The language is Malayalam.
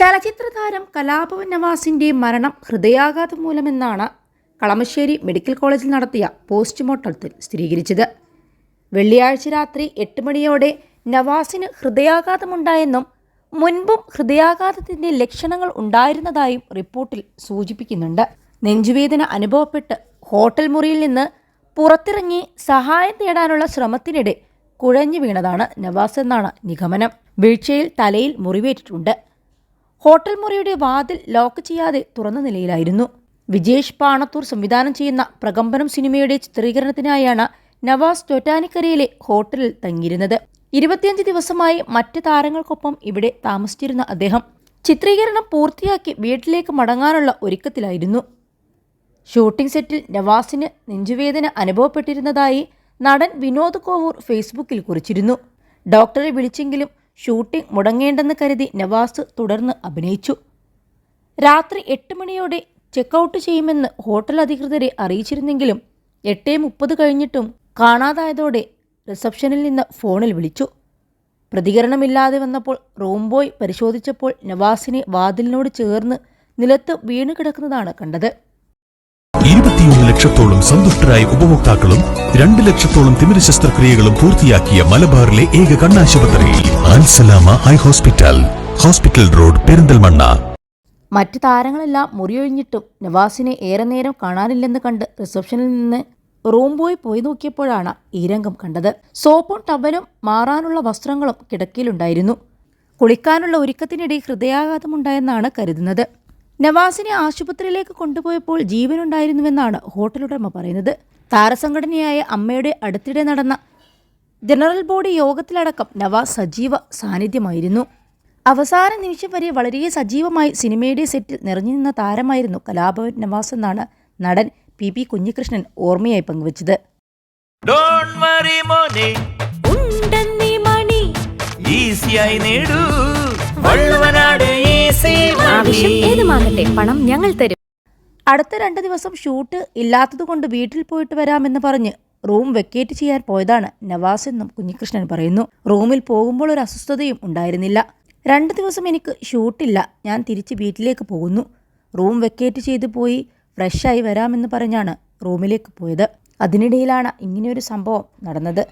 ചലച്ചിത്ര താരം കലാഭവൻ നവാസിന്റെ മരണം ഹൃദയാഘാതം മൂലമെന്നാണ് കളമശ്ശേരി മെഡിക്കൽ കോളേജിൽ നടത്തിയ പോസ്റ്റ്മോർട്ടത്തിൽ സ്ഥിരീകരിച്ചത്. വെള്ളിയാഴ്ച രാത്രി എട്ട് മണിയോടെ നവാസിന് ഹൃദയാഘാതമുണ്ടായെന്നും മുൻപും ഹൃദയാഘാതത്തിന്റെ ലക്ഷണങ്ങൾ ഉണ്ടായിരുന്നതായും റിപ്പോർട്ടിൽ സൂചിപ്പിക്കുന്നുണ്ട്. നെഞ്ചുവേദന അനുഭവപ്പെട്ട് ഹോട്ടൽ മുറിയിൽ നിന്ന് പുറത്തിറങ്ങി സഹായം തേടാനുള്ള ശ്രമത്തിനിടെ കുഴഞ്ഞു വീണതാണ് നവാസ് എന്നാണ് നിഗമനം. വീഴ്ചയിൽ തലയിൽ മുറിവേറ്റിട്ടുണ്ട്. ഹോട്ടൽ മുറിയുടെ വാതിൽ ലോക്ക് ചെയ്യാതെ തുറന്ന നിലയിലായിരുന്നു. വിജേഷ് പാണത്തൂർ സംവിധാനം ചെയ്യുന്ന പ്രകമ്പനം സിനിമയുടെ ചിത്രീകരണത്തിനായാണ് നവാസ് ടൊറ്റാനിക്കരയിലെ ഹോട്ടലിൽ തങ്ങിയിരുന്നത്. ഇരുപത്തിയഞ്ച് ദിവസമായി മറ്റ് താരങ്ങൾക്കൊപ്പം ഇവിടെ താമസിച്ചിരുന്ന അദ്ദേഹം ചിത്രീകരണം പൂർത്തിയാക്കി വീട്ടിലേക്ക് മടങ്ങാനുള്ള ഒരുക്കത്തിലായിരുന്നു. ഷൂട്ടിംഗ് സെറ്റിൽ നവാസിന് നെഞ്ചുവേദന അനുഭവപ്പെട്ടിരുന്നതായി നടൻ വിനോദ് കോവൂർ ഫേസ്ബുക്കിൽ കുറിച്ചിരുന്നു. ഡോക്ടറെ വിളിച്ചെങ്കിലും ഷൂട്ടിംഗ് മുടങ്ങേണ്ടെന്ന് കരുതി നവാസ് തുടർന്ന് അഭിനയിച്ചു. രാത്രി എട്ട് മണിയോടെ ചെക്കൗട്ട് ചെയ്യുമെന്ന് ഹോട്ടൽ അധികൃതരെ അറിയിച്ചിരുന്നെങ്കിലും എട്ടേ മുപ്പത് കഴിഞ്ഞിട്ടും കാണാതായതോടെ റിസപ്ഷനിൽ നിന്ന് ഫോണിൽ വിളിച്ചു. പ്രതികരണമില്ലാതെ വന്നപ്പോൾ റൂം ബോയ് പരിശോധിച്ചപ്പോൾ നവാസിനെ വാതിലിനോട് ചേർന്ന് നിലത്ത് വീണു കിടക്കുന്നതാണ് കണ്ടത്. ഇരുപത്തിയൊന്ന് ലക്ഷത്തോളം സന്തുഷ്ടരായ ഉപഭോക്താക്കളും രണ്ട് ലക്ഷത്തോളം തിമിര ശസ്ത്രക്രിയകളും പൂർത്തിയാക്കിയ മലബാറിലെ ഏക കണ്ണാശുപത്രി. Ansalama eye hospital. Hospital road Perinthalmanna. മറ്റ് താരങ്ങളെല്ലാം മുറിയൊഴിഞ്ഞിട്ടും നവാസിനെ ഏറെ നേരം കാണാനില്ലെന്ന് കണ്ട് റിസപ്ഷനിൽ നിന്ന് റൂം ബോയ് പോയി നോക്കിയപ്പോഴാണ് ഈ രംഗം കണ്ടത്. സോപ്പും ടവലും മാറാനുള്ള വസ്ത്രങ്ങളും കിടക്കയിലുണ്ടായിരുന്നു. കുളിക്കാനുള്ള ഒരുക്കത്തിനിടെ ഹൃദയാഘാതമുണ്ടായെന്നാണ് കരുതുന്നത്. നവാസിനെ ആശുപത്രിയിലേക്ക് കൊണ്ടുപോയപ്പോൾ ജീവനുണ്ടായിരുന്നുവെന്നാണ് ഹോട്ടലുടമ പറയുന്നത്. താരസംഘടനയായ അമ്മയുടെ അടുത്തിടെ നടന്ന ജനറൽ ബോഡി യോഗത്തിലടക്കം നവാസ് സജീവ സാന്നിധ്യമായിരുന്നു. അവസാന നിമിഷം വരെ വളരെ സജീവമായി സിനിമയുടെ സെറ്റിൽ നിറഞ്ഞു നിന്ന താരമായിരുന്നു കലാഭവൻ നവാസ് എന്നാണ് നടൻ പി പി കുഞ്ഞികൃഷ്ണൻ ഓർമ്മയായി പങ്കുവച്ചത്. ഈസിയായി നേടൂ. ആവശ്യം ഏതുമാകട്ടെ പണം ഞങ്ങൾ തരും. അടുത്ത രണ്ട് ദിവസം ഷൂട്ട് ഇല്ലാത്തതുകൊണ്ട് വീട്ടിൽ പോയിട്ട് വരാമെന്ന് പറഞ്ഞ് റൂം വെക്കേറ്റ് ചെയ്യാൻ പോയതാണ് നവാസ് എന്നും കുഞ്ഞികൃഷ്ണൻ പറയുന്നു. റൂമിൽ പോകുമ്പോൾ ഒരു അസ്വസ്ഥതയും ഉണ്ടായിരുന്നില്ല. രണ്ട് ദിവസം എനിക്ക് ഷൂട്ടില്ല. ഞാൻ തിരിച്ച് വീട്ടിലേക്ക് പോകുന്നു. റൂം വെക്കേറ്റ് ചെയ്ത് പോയി ഫ്രഷായി വരാമെന്ന് പറഞ്ഞാണ് റൂമിലേക്ക് പോയത്. അതിനിടയിലാണ് ഇങ്ങനെയൊരു സംഭവം നടന്നത്.